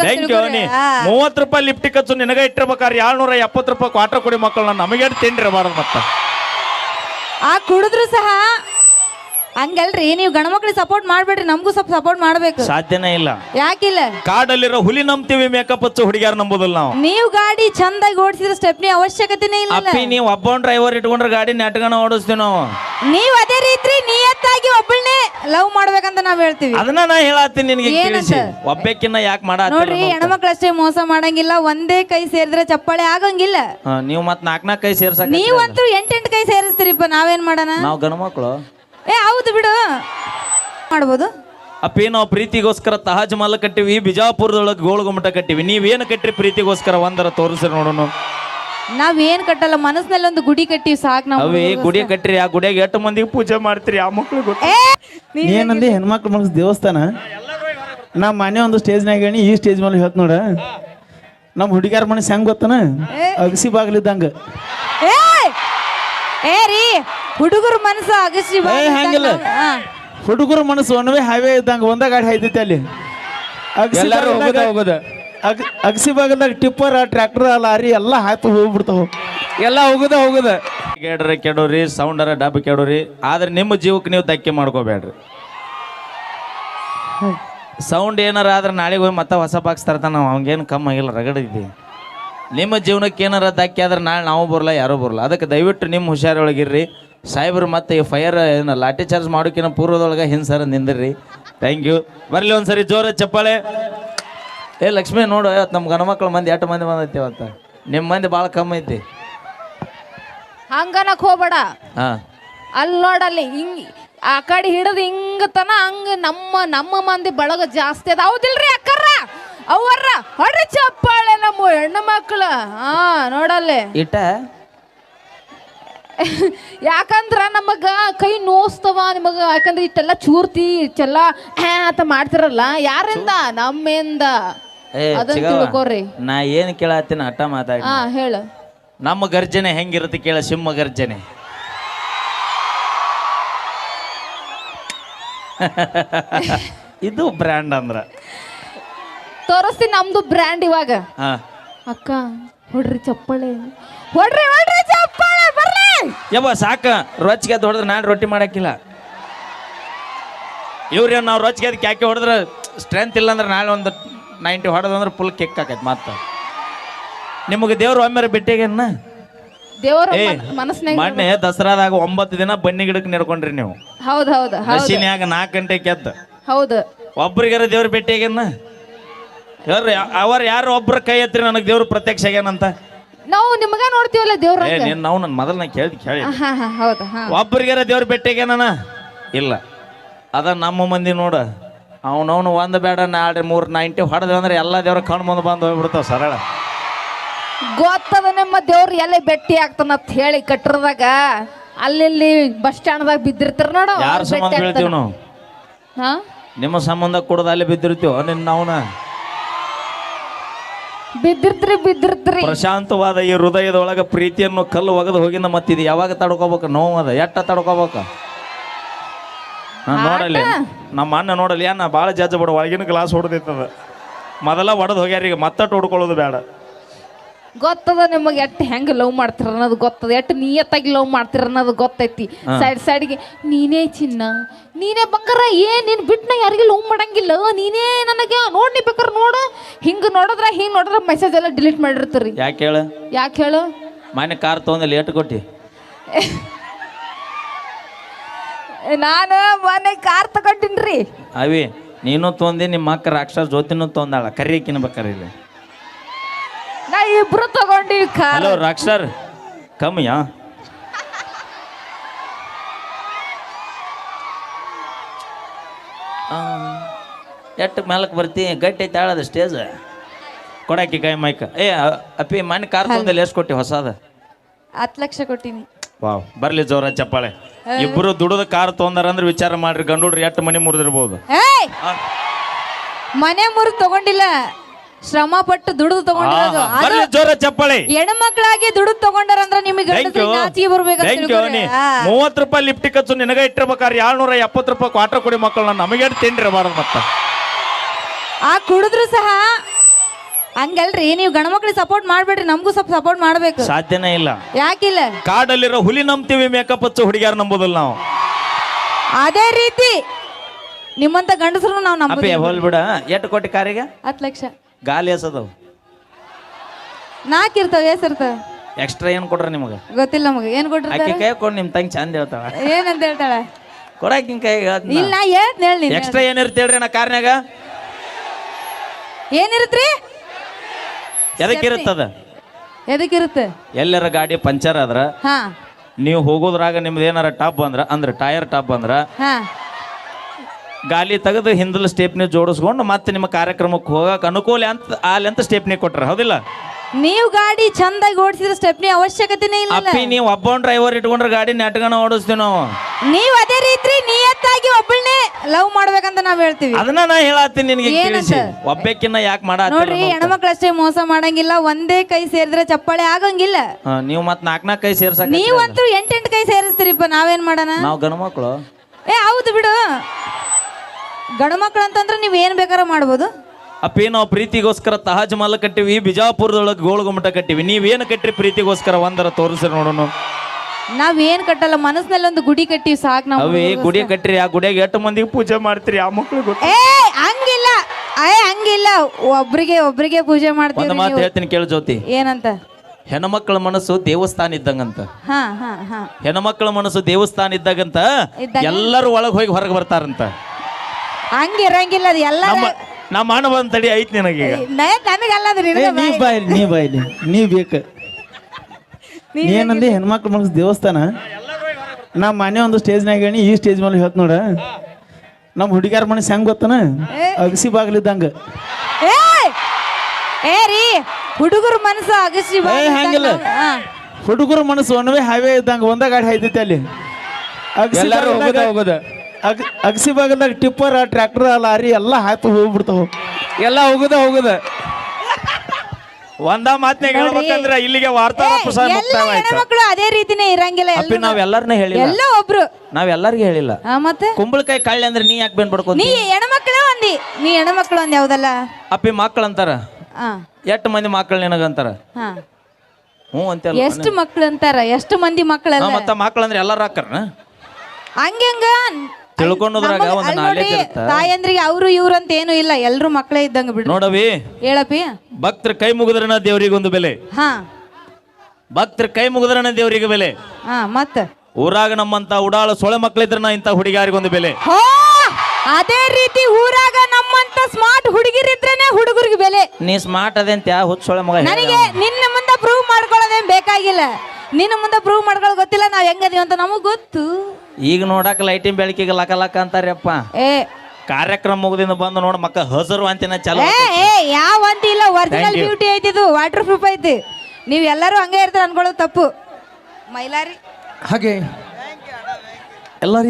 You ನೀ. ಮೂವತ್ತು ರೂಪಾಯಿ ಲಿಫ್ಟ್ ಕಚ್ಚು ನಿನಗ ಇಟ್ಟಿರ್ಬೇಕಾದ್ರೆ ಏಳ್ನೂರ ಎಪ್ಪತ್ತು ರೂಪಾಯಿ ಕ್ವಾರ್ಟರ್ ಕೊಡಿ ಮಕ್ಕಳು ನಮಗೆ ತಿಂಡಿರಬಾರ್ದು ಮತ್ತ? ಆ ಕುಡಿದ್ರು ಸಹ ಹಂಗಲ್ರಿ ನೀವು ಗಣಮಕ್ಳಿಗೆ ಸಪೋರ್ಟ್ ಮಾಡ್ಬೇಡ್ರಿ ನಮಗೂ ಸ್ವಲ್ಪ ಸಪೋರ್ಟ್ ಮಾಡ್ಬೇಕು. ಸಾಧ್ಯನೇ ಇಲ್ಲ. ಯಾಕಿಲ್ಲ? ಕಾಡಲ್ಲಿರೋ ಹುಲಿ ನಂಬ್ತೀವಿ ಮೇಕಪ್ ಹಚ್ಚು ಹುಡುಗಿಯಾರ ನಂಬುದಿಲ್ಲ ನಾವು. ನೀವು ಗಾಡಿ ಚಂದಾಗಿ ಓಡಿಸಿದ್ರೆ ಸ್ಟೆಪ್ನಿ ಅವಶ್ಯಕತೆನೇ ಇಲ್ಲ. ಅಪ್ಪಿ ನೀವು ಒಬ್ಬ ಡ್ರೈವರ್ ಇಟ್ಕೊಂಡ್ರೆ ಗಾಡಿ ನೆಟ್ಟಗಣ ಓಡಿಸ್ತೀವಿ ನಾವು. ನೀವ್ ಅದೇ ರೀತಿ ನಿಯತ್ತಾಗಿ ಒಬ್ಬಳನ್ನೇ ಲವ್ ಮಾಡ್ಬೇಕಂತ ನಾವ್ ಹೇಳ್ತೀವಿ. ಅದನ್ನ ನಾ ಹೇಳತ್ತೀನಿ ನಿನಗೆ ಏನಂತ? ತಿಳಿಸಿ ಒಬ್ಬಕ್ಕಿನ್ನ ಯಾಕೆ ಮಾಡ ನೋಡ್ರಿ ಹೆಣ್ಮಕ್ಳಷ್ಟೇ ಮೋಸ ಮಾಡಂಗಿಲ್ಲ ಒಂದೇ ಕೈ ಸೇರಿದ್ರೆ ಚಪ್ಪಾಳೆ ಆಗಂಗಿಲ್ಲ. ನೀವು ಮತ್ ನಾಲ್ಕ್ ನಾಲ್ಕು ಕೈ ಸೇರ್ಸಕ್ ನೀವಂತೂ ಎಂಟೆಂಟು ಕೈ ಸೇರಿಸ್ತೀರಿಪ್ಪ ನಾವೇನ್ ಮಾಡೋಣ? ನಾವು ಗಣ ಮಕ್ಕಳು ಏ ಹೌದು ಬಿಡು. ಮಾಡ್ಬೋದು. ಅಪ್ಪಿ ನಾವು ಪ್ರೀತಿಗೋಸ್ಕರ ತಹಾಜ್ ಮಹಲ್ ಕಟ್ಟಿವಿ ಬಿಜಾಪುರದೊಳಗೆ ಗೋಳಗುಮಟ ಕಟ್ಟಿವಿ. ನೀವೇನು ಕಟ್ಟಿ ಪ್ರೀತಿಗೋಸ್ಕರ? ಒಂದರ ತೋರಿಸ್ರಿ ನೋಡೋಣ ನಾವ್ ಏನ್ ಕಟ್ಟಲ್ಲ ಮನಸ್ಸಿನಲ್ಲಿ ಒಂದು ಗುಡಿ ಕಟ್ಟಿವಿ ಸಾಕು ನಾವು ಅವೇ ಗುಡಿ ಕಟ್ಟ್ರಿ ಆ ಗುಡಿಯಾಗ ಎಷ್ಟು ಮಂದಿಗೆ ಪೂಜೆ ಮಾಡ್ತೀರಿ ಆ ಮಕ್ಳು ಗೊತ್ತು? ಏ ನೀನ್ ಏನಂದಿ ಹೆಣ್ಮಕ್ಳು ಮನಸ್ ದೇವಸ್ಥಾನ. ನಾ ಮನೆ ಒಂದು ಸ್ಟೇಜ್ನಾಗ ಹೇಳಿ ಈ ಸ್ಟೇಜ್ ಮೇಲೆ ಹೇಳ್ತ ನೋಡ. ನಮ್ಮ ಹುಡುಗಿಯರ ಮನಸ್ಸು ಹೆಂಗ್ ಗೊತ್ತನ? ಅಗಸಿ ಬಾಗ್ಲಿದ್ದಂಗ. ಏ ಏ ರೀ ಹುಡುಗರ ಮನಸ್ಸು ಅಗಸಿ ಏ ಹಂಗಿಲ್ಲ. ಹುಡುಗರ ಮನಸ್ಸು ಒಣವೆ ಹೈವೇ ಇದ್ದಂಗ ಒಂದ ಗಾಡಿ ಹೈದೈತೆ ಅಲ್ಲಿ. ಅಗಸಿ ಎಲ್ಲರೂ ಹೋಗೋದ ಅಗ್ ಅಗಸಿ ಬಾಗಲ್ದಾಗ ಟಿಪ್ಪರ್ ಟ್ರ್ಯಾಕ್ಟರ್ ಲಾರಿ ಎಲ್ಲ ಹಾಯ್ತು ಹೋಗ್ಬಿಡ್ತಾವ. ಎಲ್ಲ ಹೋಗುದ ಹೋಗುದ. ಕೇಳ್ರಿ ಕೆಡೋರಿ ಸೌಂಡರ ಡಬ್ ಕೆಡೋರಿ ಆದ್ರೆ ನಿಮ್ಮ ಜೀವಕ್ಕೆ ನೀವು ಧಕ್ಕೆ ಮಾಡ್ಕೋಬೇಡ್ರಿ. ಸೌಂಡ್ ಏನಾರ ಆದ್ರೆ ನಾಳೆಗೆ ಹೋಗಿ ಮತ್ತೆ ಹೊಸ ಬಾಕ್ಸ್ ತರ್ತಾನ ನಾವು ಅವಂಗೇನು ಕಮ್ಮಿ ಆಗಿಲ್ಲ ರಗಡ ಇದೆ ನಿಮ್ಮ ಜೀವನಕ್ಕೆ ಏನಾರ ಧಕ್ಕೆ ಆದ್ರೆ ನಾಳೆ ನಾವು ಬರಲ್ಲ ಯಾರೂ ಬರಲ್ಲ. ಅದಕ್ಕೆ ದಯವಿಟ್ಟು ನಿಮ್ಮ ಹುಷಾರೊಳಗಿರ್ರಿ ಸಾಹೇಬ್ರು ಮತ್ತೆ ಈ ಫೈರ್ ಏನು ಲಾಠಿ ಚಾರ್ಜ್ ಮಾಡೋಕಿನ ಪೂರ್ವದೊಳಗೆ ಹಿಂಸರ ನಿಂದಿರ್ರಿ. ಥ್ಯಾಂಕ್ ಯು ಬರಲಿ ಒಂದ್ಸರಿ ಜೋರ ಚಪ್ಪಾಳೆ. ಏ ಲಕ್ಷ್ಮಿ ನೋಡು ಇವತ್ತು ನಮ್ಮ ಗಣಮಕ್ಳು ಮಂದಿ ಎಷ್ಟು ಮಂದಿ ಬಂದೈತಿ ಇವತ್ತು? ನಿಮ್ಮ ಮಂದಿ ಭಾಳ ಕಮ್ಮಿ ಐತಿ. ಹಂಗನಕ್ ಹೋಗ್ಬೇಡ. ಹಾಂ. ಅಲ್ಲಿ ನೋಡಲ್ಲಿ ಹಿಂಗ್ ಆ ಕಡೆ ಹಿಡಿದು ಹಿಂಗ ತನ ಹಂಗ ನಮ್ಮ ನಮ್ಮ ಮಂದಿ ಬಳಗ ಜಾಸ್ತಿ ಅದ. ಹೌದಿಲ್ರಿ ಅಕ್ಕರ? ಅವರ ಹೊಡ್ರಿ ಚಪ್ಪಾಳೆ ನಮ್ಮ ಹೆಣ್ಣು ಮಕ್ಕಳು ಹಾ ನೋಡಲ್ಲಿ. ಇಟ್ಟ? ಯಾಕಂದ್ರ ನಮಗ ಕೈ ನೋಸ್ತವ ನಿಮಗ ಯಾಕಂದ್ರೆ ಇಷ್ಟೆಲ್ಲ ಚೂರ್ತಿ ಇಷ್ಟೆಲ್ಲ ಹ್ಯಾ ಅಂತ ಮಾಡ್ತಿರಲ್ಲ ಯಾರಿಂದ? ನಮ್ಮಿಂದ. ಏ ಅದನ್ನ ಚಿಗವ್ವ, ತಿಳ್ಕೊರಿ. ನಾ ಏನ್ ಕೇಳತ್ತೀನಿ ಹಠ ಮಾತಾಡಿ. ಹಾ ಹೇಳು. ನಮ್ಮ ಗರ್ಜನೆ ಹೆಂಗಿರುತ್ತೆ ಕೇಳ ಸಿಂಹ ಗರ್ಜನೆ. ಇದು ಬ್ರ್ಯಾಂಡ್ ಅಂದ್ರ. ತೋರಿಸ್ತೀನಿ ನಮ್ದು ಬ್ರ್ಯಾಂಡ್ ಇವಾಗ. ಹಾ. ಅಕ್ಕ ಹೊಡ್ರಿ ಚಪ್ಪಳೆ. ಹೊಡ್ರಿ ಹೊಡ್ರಿ ಚಪ್ಪಳೆ ಬರ್ರಿ. ಯವ್ವ ಸಾಕ. ರೊಚ್ಚಿಗೆ ಅದು ಹೊಡೆದ್ರೆ ನಾನು ರೊಟ್ಟಿ ಮಾಡಕ್ಕಿಲ್ಲ. ಇವ್ರೇನು ನಾವು ರೊಚ್ಚಿಗೆ ಅದಕ್ಕೆ ಯಾಕೆ ಹೊಡೆದ್ರೆ ಸ್ಟ್ರೆಂತ್ ಇಲ್ಲ ಅಂದ್ರೆ ನಾಳೆ ಒಂದು ನೈಂಟಿ ಹೊಡೆದಂದ್ರೆ ಫುಲ್ ಕೆಕ್ ಆಕೈತೆ ಮತ್ತೆ ನಿಮಗೆ ದೇವ್ರು ಒಮ್ಮೆ ಭೇಟಿಯಾಗೇನ ದೇವರ ಏ ಮೊನ್ನೆ ದಸರಾದಾಗ ಒಂಬತ್ತು ದಿನ ಬನ್ನಿ ಗಿಡಕ್ಕೆ ನೆಡ್ಕೊಂಡ್ರಿ ನೀವು. ಹೌದ್ ಹೌದ್ ಹೌದ್. ಹಸಿನ್ಯಾಗ ನಾಲ್ಕು ಗಂಟೆ ಕೆತ್ತ ಹೌದು. ಒಬ್ರಿಗಾರ ದೇವ್ರ ಭೇಟಿಯಾಗೇನ ಹೇಳ್ರಿ ಅವ್ರ ಯಾರು ಒಬ್ರ ಕೈ ಎತ್ರಿ ನನಗೆ ದೇವ್ರ ಪ್ರತ್ಯಕ್ಷ ಆಗ್ಯಾನಂತ? ನಾವು ನಿಮಗ ನೋಡ್ತೀವಲ್ಲ ದೇವ್ರ ಏ ನೀನ್ ನಾವು ನನ್ನ ಮೊದಲು ನಾ ಕೇಳ್ದು ಕೇಳಿ. ಹಾ ಹಾ ಹೌದು ಹಾ. ಒಬ್ರಿಗಾರ ದೇವ್ರ ಭೇಟಿಯಾಗ್ಯಾನ ಇಲ್ಲ. ಅದ ನಮ್ಮ ಮಂದಿ ನೋಡ. ಅವನವನು ಒಂದು ಬೇಡ ನಾಳೆ ಮೂರು ನೈಂಟಿ ಹೊಡೆದ್ ಅಂದ್ರೆ ಎಲ್ಲ ದೇವ್ರ ಕಣ್ ಮುಂದೆ ಬಂದು ಹೋಗ್ಬಿಡ್ತಾವ ಸರಳ. ಗೊತ್ತದ ನಿಮ್ಮ ದೇವ್ರು ಎಲ್ಲಿ ಆಗ್ತಾನ ಅಂತ ಹೇಳಿ ಕಟ್ಟಿರದಾಗ? ಅಲ್ಲಿ ಬಸ್ ಸ್ಟ್ಯಾಂಡ್ದಾಗ ಬಿದ್ದಿರ್ತಾರ ನೋಡು ಯಾರ ಸಂಬಂಧ ಹೇಳ್ತೀವಿ ನಾವು? ಹಾ? ನಿಮ್ಮ ಸಂಬಂಧ ಕುಡ್ದು ಅಲ್ಲಿ ಬಿದ್ದಿರ್ತೀವ ನಿನ್ನ ನಾವ್ನ ಬಿದ್ದಿರ್ತ್ರಿ ಬಿದ್ದಿರ್ತ್ರಿ. ಪ್ರಶಾಂತವಾದ ಈ ಹೃದಯದೊಳಗೆ ಪ್ರೀತಿಯನ್ನು ಕಲ್ಲು ಒಗದು ಹೋಗಿಂದ ಮತ್ತಿದು ಯಾವಾಗ ತಡ್ಕೋಬೇಕು? ನೋವು ಅದ ಎಟ್ಟ ತಡ್ಕೋಬೇಕು? ನೋಡಲಿ. ನಮ್ಮ ಅಣ್ಣ ನೋಡಲಿ. ಏನ ಭಾಳ ಜಜ್ಜ ಬಿಡ. ಒಳಗಿನ ಗ್ಲಾಸ್ ಹೊಡೆದಿತ್ತದ ಮೊದಲ ಒಡೆದು ಹೋಗ್ಯಾರ. ಈಗ ಮತ್ತಟ್ಟು ಹೊಡ್ಕೊಳ್ಳೋದು ಬೇಡ. ಗೊತ್ತದ ನಿಮಗೆ ಎಟ್ಟು ಹೆಂಗ್ ಲವ್ ಮಾಡ್ತಿರ ಅನ್ನೋದು ಗೊತ್ತದ ಎಟ್ಟು ನಿಯತ್ತಾಗಿ ಲವ್ ಮಾಡ್ತಿರ ಅನ್ನೋದು ಗೊತ್ತೈತಿ. ಸೈಡ್ ಸೈಡ್ಗೆ ನೀನೇ ಚಿನ್ನ ನೀನೇ ಬಂಗಾರ ಏನ್ ನೀನ್ ಬಿಟ್ನ ಯಾರಿಗೆ ಲವ್ ಮಾಡಂಗಿಲ್ಲ ನೀನೇ ನನಗೆ ನೋಡ್ ನೀ ಬೇಕಾರೆ ನೋಡು ಹಿಂಗ ನೋಡಿದ್ರ ಹಿಂಗ್ ನೋಡಿದ್ರ ಮೆಸೇಜ್ ಎಲ್ಲ ಡಿಲೀಟ್ ಮಾಡಿರ್ತೀರಿ. ಯಾಕೆ ಹೇಳು? ಯಾಕೆ ಹೇಳು? ಮನೆ ಕಾರ್ ತಗೊಂಡ ಲೇಟ್ ಕೊಟ್ಟಿ. ನಾನು ಮನೆ ಕಾರ್ ತಗೊಂಡಿನ್ರಿ. ಅವಿ ನೀನು ತೊಂದಿ ನಿಮ್ಮ ಅಕ್ಕ ರಾಕ್ಷಸ ಜ್ಯೋತಿನೂ ತೊಂದಾಳ ಕರಿಯಕಿನ ಬೇಕಾರೆ ಇಲ್ಲಿ. ನಾ ಇಬ್ರು ತಗೊಂಡಿ ಕಾರ್. ಹಲೋ ರಾಕ್ಷಸರ್ ಕಮ್ಮಿಯಾ ಎಟ್ಟು ಮೇಲಕ್ಕೆ ಬರ್ತಿ? ಗಟ್ಟಿ ಐತೆ ಆಳದ ಸ್ಟೇಜ್ ಕೊಡಾಕಿ ಕೈ ಮೈಕ ಏ ಅಪ್ಪಿ ಮನೆ ಕಾರ್ ತೊಂದಲ್ಲಿ ಎಷ್ಟು ಕೊಟ್ಟಿ ಹೊಸದ? ಹತ್ತು ಲಕ್ಷ ಕೊಟ್ಟಿನಿ. ವಾವ್ ಬರ್ಲಿ ಜೋರ ಚಪ್ಪಾಳೆ. ಇಬ್ರು ದುಡದ ಕಾರ್ ತೊಂದಾರ ಅಂದ್ರೆ ವಿಚಾರ ಮಾಡ್ರಿ ಗಂಡುಡ್ರಿ ಎಷ್ಟು ಮನೆ ಮುರಿದಿರ್ಬೋದು. ಏಯ್! ಮನೆ ಮುರಿದು ತಗೊಂಡಿಲ್ಲ. ಶ್ರಮ ಪಟ್ಟು ದುಡಿದು ತಗೊಂಡಿರೋದು. ಚಪ್ಪಳಿ ಬರ್ಲಿ ಜೋರ ಚಪ್ಪಾಳೆ. ಹೆಣ್ಮಕ್ಳಾಗಿ ದುಡಿದು ತಗೊಂಡಾರಂದ್ರ ನಿಮಗೆ ಥ್ಯಾಂಕ್ ಯು. ನಾಚಿಗೆ ಬರ್ಬೇಕಂತ ಥ್ಯಾಂಕ್ ಯು ತಿಳ್ಕೊರಿ. ನೀ ಆ. ಮೂವತ್ತು ರೂಪಾಯಿ ಲಿಫ್ಟ್ ಕಚ್ಚು ನಿನಗ ಇಟ್ಟಿರ್ಬೇಕಾದ್ರೆ ಏಳ್ನೂರ ಎಪ್ಪತ್ತು ರೂಪಾಯಿ ಕ್ವಾರ್ಟರ್ ಕೊಡಿ ಮಕ್ಕಳು ನಮಗೆ ತಿಂಡಿರಬಾರ್ದು ಮತ್ತ. ಆ ಕುಡಿದ್ರು ಸಹ ಹಂಗಲ್ರಿ ನೀವು ಗಣಮಕ್ಳಿಗೆ ಸಪೋರ್ಟ್ ಮಾಡ್ಬೇಡ್ರಿ ನಮಗೂ ಸ್ವಲ್ಪ ಸಪೋರ್ಟ್ ಮಾಡ್ಬೇಕು. ಸಾಧ್ಯನೇ ಇಲ್ಲ. ಯಾಕಿಲ್ಲ? ಕಾಡಲ್ಲಿರೋ ಹುಲಿ ನಂಬ್ತೀವಿ ಮೇಕಪ್ ಹಚ್ಚು ಹುಡುಗಿಯಾರ ನಂಬುದಿಲ್ಲ ನಾವು. ಅದೇ ರೀತಿ ನಿಮ್ಮಂತ ಗಂಡಸರು ನಾವು ಅಪ್ಪಿ ಹೋಲ್ಬಿಡ ಹೋಲ್ ಬಿಡ ಎಷ್ಟು ಕೋಟಿ ಕಾರಿಗೆ? ಹತ್ತು ಲಕ್ಷ. ಗಾಲಿ ಎಸದವು. ನಾಲ್ಕು ಇರ್ತಾವ ಎಸ್ ಇರ್ತಾವ. ಎಕ್ಸ್ಟ್ರಾ ಏನು ಕೊಟ್ರ ನಿಮಗೆ? ಗೊತ್ತಿಲ್ಲ ನಮಗೆ ಏನ್ ಕೊಟ್ಟಿರ್ತಾರ ಆಕಿ ಕೈ ಕೊಡ್ ನಿಮ್ ತಂಗಿ ಚಂದ ಹೇಳ್ತಾಳ. ಏನಂತ ಹೇಳ್ತಾಳ? ಕೊಡಾಕಿನ ಕೈ ಇಲ್ಲ ನಾ ಹೇಳ್ತೀನಿ ಹೇಳಿ ನೀನು. ಎಕ್ಸ್ಟ್ರಾ ಏನಿರುತ್ತೆ ಹೇಳ್ರಿ ನಾ ಕಾರ್ನ್ಯಾಗ? ಅದು ಎದಕ್ಕಿರುತ್ತದ ಎದಕ್ಕಿರುತ್ತೆ ಎಲ್ಲರ ಗಾಡಿ ಪಂಚರ್ ಆದ್ರ? ಹಾ. ನೀವು ಹೋಗೋದ್ರಾಗ ನಿಮ್ದು ಏನಾರ ಟಾಪ್ ಬಂದ್ರ ಅಂದ್ರೆ ಟೈರ್ ಟಾಪ್ ಬಂದ್ರ ಹಾ. ಗಾಲಿ ತೆಗೆದು ಹಿಂದಲ ಸ್ಟೇಪ್ನಿ ಜೋಡಿಸ್ಕೊಂಡು ಮತ್ತೆ ನಿಮ್ಮ ಕಾರ್ಯಕ್ರಮಕ್ಕೆ ಹೋಗಕ್ಕೆ ಅನುಕೂಲ ಅಂತ ಅಲ್ಲಿ ಅಂತ ಸ್ಟೇಪ್ನಿ ಕೊಟ್ರ ಹೌದಿಲ್ಲ? ನೀವು ಗಾಡಿ ಚಂದಾಗಿ ಓಡಿಸಿದ್ರೆ ಸ್ಟೆಪ್ನಿ ಅವಶ್ಯಕತೆನೇ ಇಲ್ಲ. ಅಪ್ಪಿ ನೀವು ಒಬ್ಬ ಡ್ರೈವರ್ ಇಟ್ಕೊಂಡ್ರೆ ಗಾಡಿ ನೆಟ್ಗಣ ಓಡಿಸ್ತೀವಿ ನಾವು. ನೀವು ಅದೇ ರೀತಿ ನಿಯತ್ತಾಗಿ ಒಬ್ಬಳನ್ನೇ ಲವ್ ಮಾಡ್ಬೇಕಂತ ನಾವ್ ಹೇಳ್ತೀವಿ. ಅದನ್ನ ನಾ ಹೇಳತ್ತೀನಿ ನಿನಗೆ ಏನಂತ? ತಿಳಿಸಿ ಒಬ್ಬಕ್ಕಿನ್ನ ಯಾಕೆ ಮಾಡ ನೋಡ್ರಿ ಹೆಣ್ಮಕ್ಳಷ್ಟೇ ಮೋಸ ಮಾಡಂಗಿಲ್ಲ ಒಂದೇ ಕೈ ಸೇರಿದ್ರೆ ಚಪ್ಪಾಳೆ ಆಗಂಗಿಲ್ಲ. ನೀವು ಮತ್ತೆ ನಾಲ್ಕು ನಾಲ್ಕು ಕೈ ಸೇರ್ಸಕ್ ನೀವಂತೂ ಎಂಟೆಂಟು ಕೈ ಸೇರಿಸ್ತೀರಿಪ್ಪ ನಾವೇನ್ ಮಾಡೋಣ? ನಾವು ಏ ಹೌದು ಬಿಡು. ಗಂಡ್ಮಕ್ಳು ಅಂತಂದ್ರೆ ನೀವ್ ಏನ್ ಬೇಕಾರ ಮಾಡ್ಬೋದು. ಅಪ್ಪಿ ನಾವು ಪ್ರೀತಿಗೋಸ್ಕರ ತಹಾಜ್ ಮಹಲ್ ಕಟ್ಟಿವಿ ಬಿಜಾಪುರದೊಳಗೆ ಗೋಳಗುಮಟ ಕಟ್ಟಿವಿ. ನೀವೇನು ಕಟ್ಟಿ ಪ್ರೀತಿಗೋಸ್ಕರ? ಒಂದರ ತೋರಿಸ್ರಿ ನೋಡೋಣ ನಾವ್ ಏನ್ ಕಟ್ಟಲ್ಲ ಮನಸ್ಸಿನಲ್ಲಿ ಒಂದು ಗುಡಿ ಕಟ್ಟಿವಿ ಸಾಕು ನಾವು ಅವೇ ಗುಡಿ ಕಟ್ಟ್ರಿ ಆ ಗುಡಿಯಾಗ ಎಷ್ಟು ಮಂದಿಗೆ ಪೂಜೆ ಮಾಡ್ತೀರಿ? ಆ ಮಕ್ಳು ಗೊತ್ತು. ಏ ಹಂಗಿಲ್ಲ. ಏ ಹಂಗಿಲ್ಲ. ಒಬ್ರಿಗೆ ಒಬ್ರಿಗೆ ಪೂಜೆ ಒಂದು ಮಾಡ್ತೀವಿ ಮಾತು ಹೇಳ್ತೀನಿ ಕೇಳು ಜ್ಯೋತಿ. ಏನಂತ? ಹೆಣ್ಮಕ್ಳ ಮನಸ್ಸು ದೇವಸ್ಥಾನ ಇದ್ದಂಗಂತ. ಹಾ ಹಾ ಹಾ. ಹೆಣ್ಮಕ್ಳ ಮನಸ್ಸು ದೇವಸ್ಥಾನ ಇದ್ದಾಗಂತ ಇದ್ದಾಗ? ಎಲ್ಲರೂ ಒಳಗೆ ಹೋಗಿ ಹೊರಗೆ ಬರ್ತಾರಂತ. ಹಂಗಿರಂಗಿಲ್ಲ ಅದು ಎಲ್ಲ ನಮ್ಮ ನಮ್ಮ ಅಣ್ಣ ಬಂದ್ ತಡಿ ಐತ್ ಏ, ನಿನಗೆ ನೀ ಬಾಯಿ? ನೀ ಬಾಯಿ ನೀ ಬೇಕು. ಏನಂದಿ ಹೆಣ್ಮಕ್ಳು ಮನಸ್ ದೇವಸ್ಥಾನ? ನಮ್ಮ ಮನೆ ಒಂದು ಸ್ಟೇಜ್ನಾಗ ಹೇಳಿ ಈ ಸ್ಟೇಜ್ ಮೇಲೆ ಹೇಳ್ತ ನೋಡ. ನಮ್ಮ ಹುಡುಗಿಯಾರ ಮನಸ್ಸು ಹೆಂಗ್ ಗೊತ್ತನ? ಅಗಸಿ ಬಾಗ್ಲಿದ್ದಂಗ. ಏ ಏ ರೀ ಹುಡುಗರ ಮನಸ್ಸು ಅಗಸಿ ಏ ಹಂಗಿಲ್ಲ. ಹುಡುಗರ ಮನಸ್ಸು ಒಣವೆ ಹಾವೇ ಇದ್ದಂಗ ಒಂದ ಗಾಡಿ ಹಾಯ್ತೈತಿ ಅಲ್ಲಿ. ಅಗಸಿ ಎಲ್ಲರೂ ಹೋಗೋದ. ಅಗ್ ಅಗಸಿ ಭಾಗದಾಗ ಟಿಪ್ಪರ್ ಟ್ರ್ಯಾಕ್ಟರ್ ಲಾರಿ ಎಲ್ಲ ಹಾಯ್ತು ಹೋಗ್ಬಿಡ್ತಾವ. ಎಲ್ಲ ಹೋಗುದ ಹೋಗುದ. ಒಂದ ಮಾತನೆ ಹೇಳ್ಬೇಕಂದ್ರ ಇಲ್ಲಿಗೆ ವಾರ್ತಾ ಪ್ರಸಾರ ಮುಕ್ತಾಯ ಆಯ್ತು. ಹೆಣ್ಮಕ್ಳು ಅದೇ ರೀತಿನೇ ಇರಂಗಿಲ್ಲ ಅಪ್ಪಿ ಎಲ್ರು- ನಾವ್ ಎಲ್ಲಾರನ್ನ ಹೇಳಿಲ್ಲ. ಎಲ್ಲ ಒಬ್ರು. ನಾವ್ ಎಲ್ಲಾರ್ಗೂ ಹೇಳಿಲ್ಲ. ಆ, ಮತ್ತೆ? ಕುಂಬಳಕಾಯಿ ಕಳ್ಳಿ ಅಂದ್ರೆ ನೀ ಯಾಕೆ ಬೆನ್ ಬಡ್ಕೊಂತಿ? ನೀ ಹೆಣ್ಮಕ್ಳು ಒಂದಿ. ನೀ ಹೆಣ್ಮಕ್ಳು ಒಂದ್ ಯಾವ್ದಲ್ಲ? ಅಪ್ಪಿ ಮಕ್ಳು ಅಂತಾರ ಹಾ ಎಷ್ಟು ಮಂದಿ ಮಕ್ಕಳು ನಿನಗಂತಾರ? ಹಾ. ಹ್ಞೂ ಅಂತೆಲ್ಲ ಎಷ್ಟು ಮಕ್ಳು ಅಂತಾರ ಎಷ್ಟು ಮಂದಿ ಮಕ್ಳು ಮತ್ತ ಮಕ್ಳು ಅಂದ್ರೆ ಎಲ್ಲಾರು ಹಾಕರ್ನ ಹಂಗಂಗ ತಿಳ್ಕೊಳೋದ್ರಾಗ ಒಂದು ನಾಲೆಜ್ ತಾಯಂದ್ರಿಗೆ ಅವರು ಇವ್ರು ಅಂತ ಏನು ಇಲ್ಲ ಎಲ್ರು ಮಕ್ಕಳೇ ಇದ್ದಂಗ ಬಿಡು. ನೋಡವಿ? ಹೇಳಪ್ಪಿ? ಭಕ್ತರ ಕೈ ಮುಗಿದ್ರನ ದೇವ್ರಿಗೆ ಒಂದು ಬೆಲೆ. ಹಾ. ಭಕ್ತರ ಕೈ ಮುಗಿದ್ರನ ದೇವ್ರಿಗೆ ಬೆಲೆ. ಹಾ ಮತ್ತ? ಊರಾಗ ನಮ್ಮಂತ ಉಡಾಳ ಸೊಳೆ ಮಕ್ಕಳಿದ್ರನ ಇಂಥ ಹುಡುಗಿಯಾರಿಗೊಂದು ಬೆಲೆ. ಹೋ ಅದೇ ರೀತಿ ಊರಾಗ ನಮ್ಮಂತ ಸ್ಮಾರ್ಟ್ ಹುಡುಗಿರಿದ್ರೇನೆ ಹುಡುಗರಿಗೆ ಬೆಲೆ. ನೀ ಸ್ಮಾರ್ಟ್ ಅದೇ ಅಂತ ಹುಚ್ಚ ಸೊಳೆ ಮಗ ನನಗೆ ನಿನ್ನ ಮುಂದೆ ಪ್ರೂವ್ ಮಾಡ್ಕೊಳ್ಳೋದೇನು ಬೇಕಾಗಿಲ್ಲ. ನಿನ್ನ ಮುಂದೆ ಪ್ರೂವ್ ಮಾಡ್ಕೊಳ್ಳೋದು ಗೊತ್ತಿಲ್ಲ ನಾವ್ ಹೆಂಗದೀವಿ ಅಂತ ನಮಗ್ ಗೊತ್ತು. ಈಗ ನೋಡಕ್ ಲೈಟಿನ ಬೆಳಕಿಗೆ ಲಕ ಲಕ ಅಂತಾರಪ್ಪ ಏ. ಕಾರ್ಯಕ್ರಮ ಮುಗಿದಿಂದ ಬಂದು ನೋಡ ಮಕ್ಕ ಹಸರು ಅಂತಿನ ಚಲೋ ಏ ಏ ಯಾವ ಅಂತ ಇಲ್ಲ ಒರಿಜಿನಲ್ Thank you. ಬ್ಯೂಟಿ ಐತಿ ಇದು ವಾಟರ್ ಪ್ರೂಫ್ ಐತಿ. ನೀವು ಎಲ್ಲರೂ ಹಂಗೆ ಇರ್ತಾರೆ ಅನ್ಕೊಳ್ಳೋದು ತಪ್ಪು. ಮೈಲಾರಿ. ಹಾಗೆ. ಎಲ್ಲರೂ